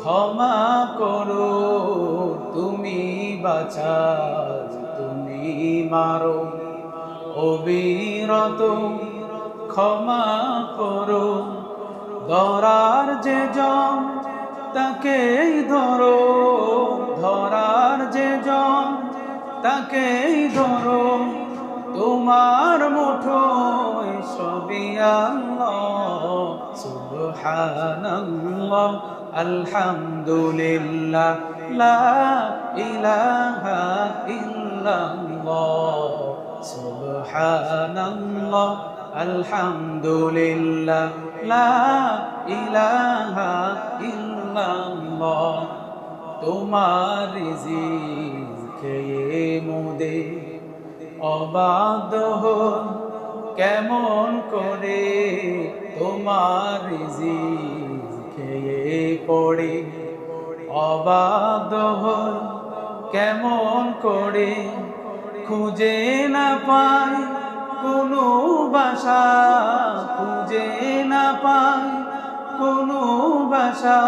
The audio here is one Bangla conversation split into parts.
ক্ষমা করো, তুমি বাঁচাও, তুমি মারো। অবিরত ক্ষমা করো, ধরার যে জন তাকেই ধরো। ধরার যে জন তাকেই ধরো। তোমার সবই আল্লাহ সুবহানাল্লাহ, আলহামদুলিল্লাহ, লা ইলাহা ইল্লাল্লাহ, সুবহানাল্লাহ, আলহামদুলিল্লাহ, লা ইলাহা ইল্লাল্লাহ, তোমার রিজিকে মোদে অবাধ কেমন করে তোমার খেয়ে পড়ে অবাধ কেমন করে? খুঁজে না পাই কোনো বাসা, খুঁজে না পাই কোনো বাসা।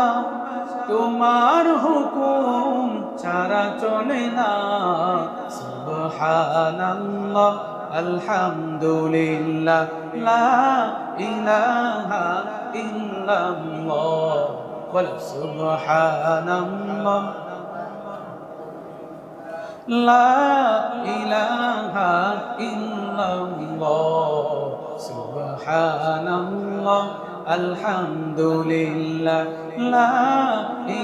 তোমার হুকুম ছাড়া চলে না, সুবহানাল্লাহ। আলহামদুলিল্লাহ, লা ইলাহা ইল্লাল্লাহ, বল সুবহানাল্লাহ, লা ইলাহা ইল্লাল্লাহ, সুবহানাল্লাহ, আলহামদুলিল্লাহ, লা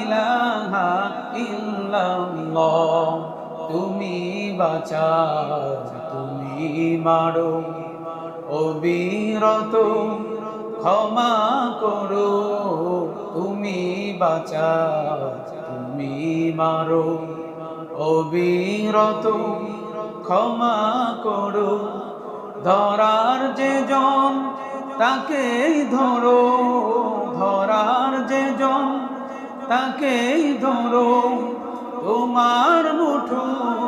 ইলাহা ইল্লাল্লাহ, তুমি বাঁচাও তুমি মারো। অবিরত ক্ষমা করো, তুমি বাঁচাও তুমি মারো। অবিরত ক্ষমা করো, ধরার যে জন তাকেই ধরো। ধরার যে জন তাকেই ধরো, তোমার মুঠোয়